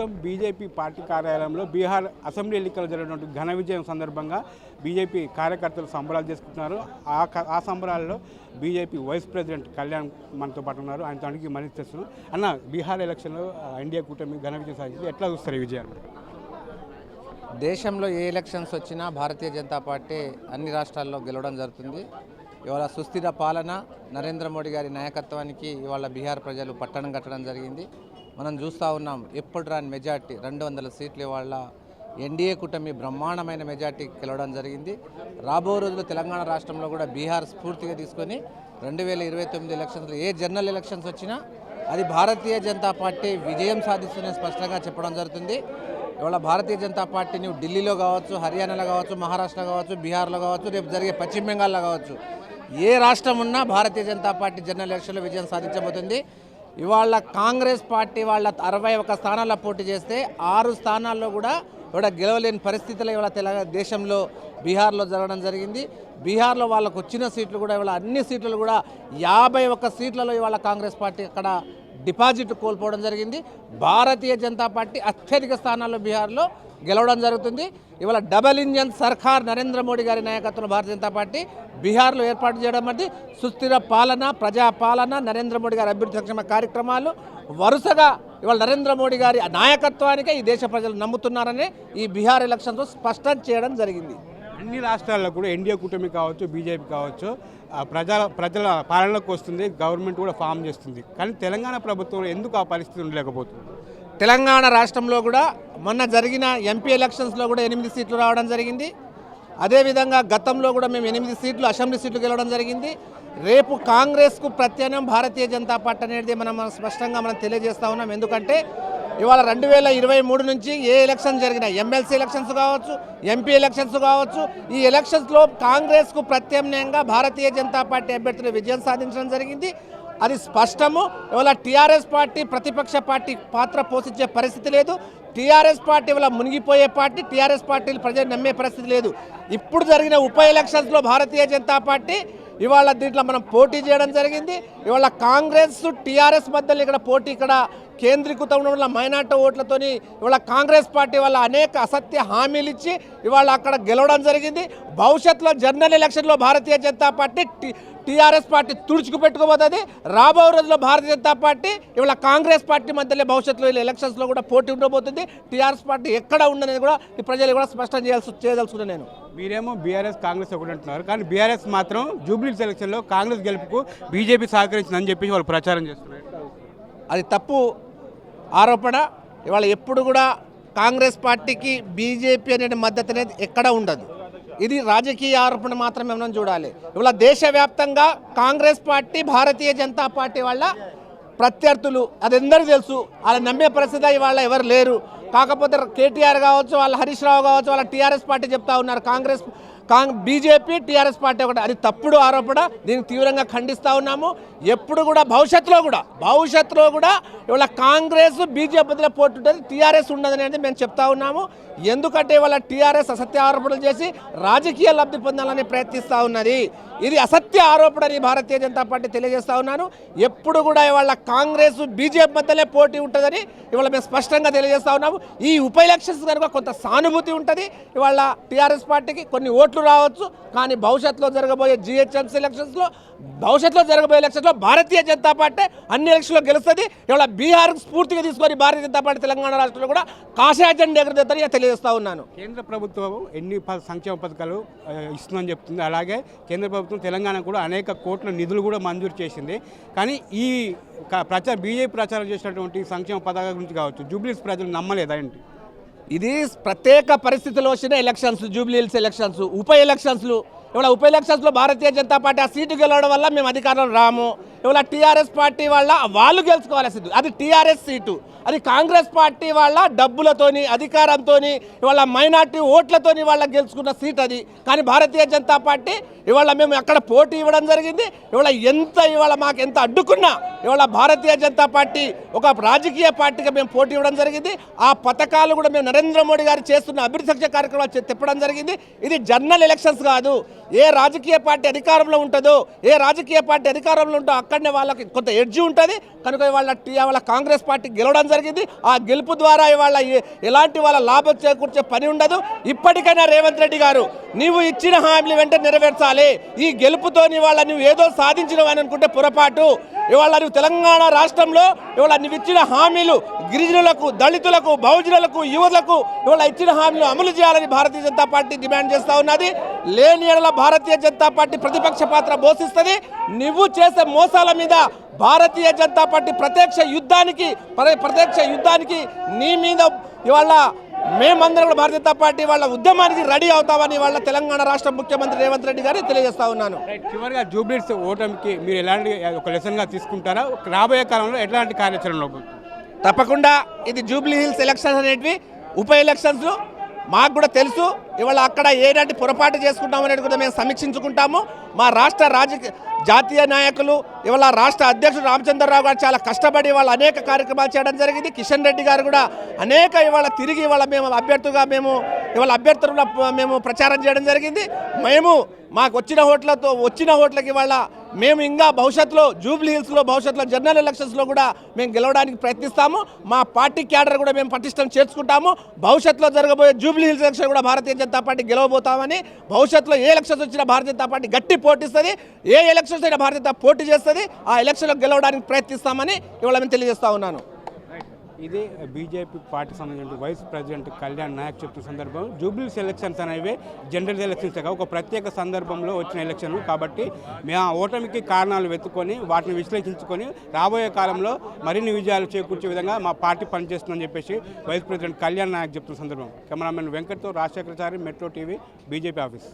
ప్రస్తుతం BJP party కార్యాలయంలో Bihar assembly ఎన్నికలు జరిగినటువంటి ఘన విజయం సందర్భంగా బీజేపీ కార్యకర్తలు సంబరాలు చేసుకుంటున్నారు. ఆ క- ఆ సంబరాల్లో బీజేపీ వైస్ ప్రెసిడెంట్ కళ్యాణ్ మనతో పాటు ఉన్నారు. ఆయనతో అడిగి మరింత తెస్తున్నాం అన్న బీహార్ ఎలక్షన్లో ఎన్డీఏ కూటమి ఘన విజయం సాధించింది. ఎట్లా చూస్తారు ఈ విజయాన్ని? దేశంలో ఏ ఎలక్షన్స్ వచ్చినా భారతీయ జనతా పార్టీ అన్ని రాష్ట్రాల్లో గెలవడం జరుగుతుంది. ఇవాళ సుస్థిర పాలన నరేంద్ర మోడీ గారి నాయకత్వానికి ఇవాళ బీహార్ ప్రజలు పట్టణం కట్టడం జరిగింది. మనం చూస్తూ ఉన్నాం ఎప్పుడు రాని మెజార్టీ. రెండు వందల సీట్లు ఇవాళ ఎన్డీఏ కూటమి బ్రహ్మాండమైన మెజార్టీ గెలవడం జరిగింది. రాబో రోజులు తెలంగాణ రాష్ట్రంలో కూడా బీహార్ స్ఫూర్తిగా తీసుకొని రెండు వేల ఇరవై తొమ్మిది ఎలక్షన్స్లో ఏ జనరల్ ఎలక్షన్స్ వచ్చినా అది భారతీయ జనతా పార్టీ విజయం సాధిస్తుందని స్పష్టంగా చెప్పడం జరుగుతుంది. ఇవాళ భారతీయ జనతా పార్టీ నువ్వు ఢిల్లీలో కావచ్చు హర్యానాలో కావచ్చు మహారాష్ట్ర కావచ్చు బీహార్లో కావచ్చు రేపు జరిగే పశ్చిమ బెంగాల్లో కావచ్చు ఏ రాష్ట్రం ఉన్నా భారతీయ జనతా పార్టీ జనరల్ ఎలక్షన్లో విజయం సాధించబోతుంది. ఇవాళ కాంగ్రెస్ పార్టీ వాళ్ళ అరవై ఒక స్థానాల్లో పోటీ చేస్తే ఆరు స్థానాల్లో కూడా ఇవాళ గెలవలేని పరిస్థితులు ఇవాళ తెలంగాణ దేశంలో బీహార్లో జరగడం జరిగింది. బీహార్లో వాళ్ళకు వచ్చిన సీట్లు కూడా ఇవాళ అన్ని సీట్లు కూడా యాభై ఒక్క సీట్లలో ఇవాళ కాంగ్రెస్ పార్టీ అక్కడ డిపాజిట్ కోల్పోవడం జరిగింది. భారతీయ జనతా పార్టీ అత్యధిక స్థానాల్లో బీహార్లో గెలవడం జరుగుతుంది. ఇవాళ డబల్ ఇంజన్ సర్కార్ నరేంద్ర మోడీ గారి నాయకత్వంలో భారతీయ జనతా పార్టీ బీహార్లో ఏర్పాటు చేయడం వంటి సుస్థిర పాలన ప్రజాపాలన నరేంద్ర మోడీ గారి అభివృద్ధి సంక్షేమ కార్యక్రమాలు వరుసగా ఇవాళ నరేంద్ర మోడీ గారి నాయకత్వానికే ఈ దేశ ప్రజలు నమ్ముతున్నారని ఈ బీహార్ ఎలక్షన్తో స్పష్టం చేయడం జరిగింది. అన్ని రాష్ట్రాల్లో కూడా ఎన్డీఏ కూటమి కావచ్చు బీజేపీ కావచ్చు ప్రజల ప్రజల పాలనలోకి వస్తుంది గవర్నమెంట్ కూడా ఫామ్ చేస్తుంది. కానీ తెలంగాణ ప్రభుత్వం ఎందుకు ఆ పరిస్థితి ఉండలేకపోతుంది? తెలంగాణ రాష్ట్రంలో కూడా మొన్న జరిగిన ఎంపీ ఎలక్షన్స్లో కూడా ఎనిమిది సీట్లు రావడం జరిగింది. అదేవిధంగా గతంలో కూడా మేము ఎనిమిది సీట్లు అసెంబ్లీ సీట్లు గెలవడం జరిగింది. రేపు కాంగ్రెస్కు ప్రత్యామ్నాయం భారతీయ జనతా పార్టీ అనేది మనం స్పష్టంగా మనం తెలియజేస్తా ఉన్నాం. ఎందుకంటే ఇవాళ రెండు వేల ఇరవై మూడు నుంచి ఏ ఎలక్షన్ జరిగినా ఎమ్మెల్సీ ఎలక్షన్స్ కావచ్చు ఎంపీ ఎలక్షన్స్ కావచ్చు ఈ ఎలక్షన్స్లో కాంగ్రెస్కు ప్రత్యామ్నాయంగా భారతీయ జనతా పార్టీ అభ్యర్థులు విజయం సాధించడం జరిగింది. అది స్పష్టము. ఇవాళ టీఆర్ఎస్ పార్టీ ప్రతిపక్ష పార్టీ పాత్ర పోషించే పరిస్థితి లేదు. టీఆర్ఎస్ పార్టీ ఇవాళ మునిగిపోయే పార్టీ టీఆర్ఎస్ పార్టీలు ప్రజలు నమ్మే పరిస్థితి లేదు. ఇప్పుడు జరిగిన ఉప ఎలక్షన్స్లో భారతీయ జనతా పార్టీ ఇవాళ దీంట్లో మనం పోటీ చేయడం జరిగింది. ఇవాళ కాంగ్రెస్ టీఆర్ఎస్ మధ్యలో ఇక్కడ పోటీ ఇక్కడ కేంద్రీకృతం ఉండడం వల్ల మైనార్టీ ఓట్లతోని ఇవాళ కాంగ్రెస్ పార్టీ వల్ల అనేక అసత్య హామీలు ఇచ్చి ఇవాళ అక్కడ గెలవడం జరిగింది. భవిష్యత్తులో జనరల్ ఎలక్షన్లో Bharatiya Janata party TRS party తుడుచుకు పెట్టుకోబోతుంది. రాబో రోజుల్లో భారతీయ జనతా పార్టీ ఇవాళ కాంగ్రెస్ పార్టీ మధ్యలో భవిష్యత్తులో వీళ్ళ ఎలక్షన్స్లో కూడా పోటీ ఉండబోతుంది. టీఆర్ఎస్ పార్టీ ఎక్కడ ఉండనేది కూడా ఈ ప్రజలు కూడా స్పష్టం చేయాల్సి చేయదలుచుకున్నాను నేను. మీరేమో బీఆర్ఎస్ కాంగ్రెస్ ఒకటి అంటున్నారు. కానీ బీఆర్ఎస్ మాత్రం జూబ్లీ సెలక్షన్లో కాంగ్రెస్ గెలుపుకు బీజేపీ సహకరించిందని చెప్పి వాళ్ళు ప్రచారం చేస్తున్నారు. అది తప్పు ఆరోపణ. ఇవాళ ఎప్పుడు కూడా కాంగ్రెస్ పార్టీకి బీజేపీ అనే మద్దతు అనేది ఎక్కడ ఉండదు. ఇది రాజకీయ ఆరోపణ మాత్రమే మనం చూడాలి. ఇవాళ దేశవ్యాప్తంగా కాంగ్రెస్ పార్టీ భారతీయ జనతా పార్టీ వాళ్ళ ప్రత్యర్థులు అది అందరూ తెలుసు. వాళ్ళ నమ్మే పరిస్థితి ఇవాళ ఎవరు లేరు. కాకపోతే కేటీఆర్ కావచ్చు వాళ్ళ హరీష్ రావు కావచ్చు వాళ్ళ టీఆర్ఎస్ పార్టీ చెప్తా ఉన్నారు. కాంగ్రెస్ కాంగ్ బీజేపీ టీఆర్ఎస్ పార్టీ ఒకటి. అది తప్పుడు ఆరోపణ. దీన్ని తీవ్రంగా ఖండిస్తూ ఉన్నాము. ఎప్పుడు కూడా భవిష్యత్తులో కూడా భవిష్యత్తులో కూడా ఇవాళ కాంగ్రెస్ బీజేపీ మధ్యలో పోటీ ఉంటుంది టీఆర్ఎస్ ఉండదు అనేది మేము చెప్తా ఉన్నాము. ఎందుకంటే ఇవాళ టీఆర్ఎస్ అసత్య ఆరోపణలు చేసి రాజకీయ లబ్ధి పొందాలని ప్రయత్నిస్తూ ఉన్నది. ఇది అసత్య ఆరోపణ అని భారతీయ జనతా పార్టీ తెలియజేస్తా ఉన్నాను. ఎప్పుడు కూడా ఇవాళ కాంగ్రెస్ బీజేపీ మధ్యలో పోటీ ఉంటుందని ఇవాళ మేము స్పష్టంగా తెలియజేస్తా ఉన్నాము. ఈ ఉప ఎలక్షన్స్ కనుక కొంత సానుభూతి ఉంటుంది. ఇవాళ టీఆర్ఎస్ పార్టీకి కొన్ని ఓట్లు రావచ్చు కానీ భవిష్యత్తులో జరగబోయే జిహెచ్ఎంసీ ఎలక్షన్స్లో భవిష్యత్తులో జరగబోయే ఎలక్షన్స్లో భారతీయ జనతా పార్టీ అన్ని ఎలక్షన్లో గెలుస్తుంది. ఇవాళ బీహార్ స్ఫూర్తిగా తీసుకొని భారతీయ జనతా పార్టీ తెలంగాణ రాష్ట్రంలో కూడా కాషాయ జెండా ఎగురుతుందని తెలియజేస్తా ఉన్నాను. కేంద్ర ప్రభుత్వం ఎన్ని సంక్షేమ పథకాలు ఇస్తుందని చెప్తుంది. అలాగే కేంద్ర ప్రభుత్వం తెలంగాణ కూడా అనేక కోట్ల నిధులు కూడా మంజూరు చేసింది. కానీ ఈ ప్రచార బీజేపీ ప్రచారం చేసినటువంటి సంక్షేమ పథకాల గురించి కావచ్చు జూబ్లీస్ ప్రజలు నమ్మలేదా ఏంటి? ఇది ప్రత్యేక పరిస్థితుల్లో వచ్చిన ఎలక్షన్స్ జూబ్లీహిల్స్ ఎలక్షన్స్ ఉప ఎలక్షన్స్లు. ఇవాళ ఉప ఎలక్షన్స్లో భారతీయ జనతా పార్టీ ఆ సీటు గెలవడం వల్ల మేము అధికారంలో రాము. ఇవాళ టీఆర్ఎస్ పార్టీ వాళ్ళ వాళ్ళు గెలుచుకోవాల్సింది అది టీఆర్ఎస్ సీటు. అది కాంగ్రెస్ పార్టీ వాళ్ళ డబ్బులతోని అధికారంతోని ఇవాళ మైనార్టీ ఓట్లతోని వాళ్ళ గెలుచుకున్న సీట్ అది కానీ భారతీయ జనతా పార్టీ ఇవాళ మేము అక్కడ పోటీ ఇవ్వడం జరిగింది. ఇవాళ ఎంత ఇవాళ మాకు ఎంత అడ్డుకున్నా ఇవాళ భారతీయ జనతా పార్టీ ఒక రాజకీయ పార్టీగా మేము పోటీ ఇవ్వడం జరిగింది. ఆ పథకాలు కూడా మేము నరేంద్ర మోడీ గారు చేస్తున్న అభివృద్ధి సంక్షేమ కార్యక్రమాలు తిప్పడం జరిగింది. ఇది జనరల్ ఎలక్షన్స్ కాదు. ఏ రాజకీయ పార్టీ అధికారంలో ఉంటుందో ఏ రాజకీయ పార్టీ అధికారంలో ఉంటుందో అక్కడనే వాళ్ళకి కొంత ఎడ్జి ఉంటుంది. కనుక ఇవాళ ఇవాళ వాళ్ళ కాంగ్రెస్ పార్టీ గెలవడం జరిగింది. ఆ గెలుపు ద్వారా ఇవాళ ఎలాంటి వాళ్ళ లాభం చేకూర్చే పని ఉండదు. ఇప్పటికైనా రేవంత్ రెడ్డి గారు నీవు ఇచ్చిన హామీలు వెంటనే నెరవేర్చాలి. ఈ గెలుపుతో ఇవాళ నువ్వు ఏదో సాధించినవు అని అనుకుంటే పొరపాటు. ఇవాళ నువ్వు తెలంగాణ రాష్ట్రంలో ఇవాళ నువ్వు ఇచ్చిన హామీలు గిరిజనులకు దళితులకు బహుజనులకు యువతలకు ఇవాళ ఇచ్చిన హామీలు అమలు చేయాలని భారతీయ జనతా పార్టీ డిమాండ్ చేస్తూ ఉన్నది. లేని ఎడల భారతీయ జనతా పార్టీ ప్రతిపక్ష పాత్ర పోషిస్తుంది. నువ్వు చేసే మోసాల మీద భారతీయ జనతా పార్టీ ప్రత్యక్ష యుద్ధానికి ప్రత్యక్ష యుద్ధానికి నీ మీద ఇవాళ మేమందరం కూడా భారతీయ జనతా పార్టీ వాళ్ళ ఉద్యమానికి రెడీ అవుతామని వాళ్ళ తెలంగాణ రాష్ట్ర ముఖ్యమంత్రి రేవంత్ రెడ్డి గారికి తెలియజేస్తా ఉన్నాను. చివరిగా జూబ్లీస్ ఓటమికి మీరు ఎలాంటి ఒక లెసన్గా తీసుకుంటారా? రాబోయే కాలంలో ఎలాంటి కార్యాచరణలో తప్పకుండా ఇది జూబ్లీ హిల్స్ ఎలక్షన్స్ అనేటివి ఉప ఎలక్షన్స్ మాకు కూడా తెలుసు. ఇవాళ అక్కడ ఏనాటి పొరపాటు చేసుకుంటాం అనేది కూడా మేము సమీక్షించుకుంటాము. మా రాష్ట్ర రాజకీయ జాతీయ నాయకులు ఇవాళ రాష్ట్ర అధ్యక్షుడు రామచంద్రరావు గారు చాలా కష్టపడి ఇవాళ అనేక కార్యక్రమాలు చేయడం జరిగింది. కిషన్ రెడ్డి గారు కూడా అనేక ఇవాళ తిరిగి ఇవాళ మేము అభ్యర్థులుగా మేము ఇవాళ అభ్యర్థులుగా మేము ప్రచారం చేయడం జరిగింది. మేము మాకు వచ్చిన హోటళ్ళతో వచ్చిన హోటల్కి ఇవాళ మేము ఇంకా భవిష్యత్తులో జూబ్లీ హిల్స్లో భవిష్యత్తులో జనరల్ ఎలక్షన్స్లో కూడా మేము గెలవడానికి ప్రయత్నిస్తాము. మా పార్టీ క్యాడర్ కూడా మేము పటిష్టం చేర్చుకుంటాము. భవిష్యత్తులో జరగబోయే జూబ్లీ హిల్స్ ఎలక్షన్ కూడా భారతీయ జనతా పార్టీ గెలవబోతామని భవిష్యత్తులో ఏ ఎలక్షన్స్ వచ్చినా భారతీయ జనతా పార్టీ గట్టి పోటీస్తుంది. ఏ ఎలక్షన్స్ అయినా భారతీయ జనతా పోటీ చేస్తుంది. ఆ ఎలక్షన్లో గెలవడానికి ప్రయత్నిస్తామని ఇవాళ మేము తెలియజేస్తా ఉన్నాను. ఇది బీజేపీ పార్టీ సంబంధించిన వైస్ ప్రెసిడెంట్ కళ్యాణ్ నాయక్ చెప్తున్న సందర్భం. జూబ్లీస్ ఎలక్షన్స్ అనేవి జనరల్ ఎలక్షన్స్ ఒక ప్రత్యేక సందర్భంలో వచ్చిన ఎలక్షన్లు కాబట్టి మేము ఆ ఓటమికి కారణాలు వెతుక్కొని వాటిని విశ్లేషించుకొని రాబోయే కాలంలో మరిన్ని విజయాలు చేకూర్చే విధంగా మా పార్టీ పనిచేస్తుందని చెప్పేసి వైస్ ప్రెసిడెంట్ కళ్యాణ్ నాయక్ చెప్తున్న సందర్భం. Cameraman వెంకట్తో Rajasekharachari metro TV BJP office.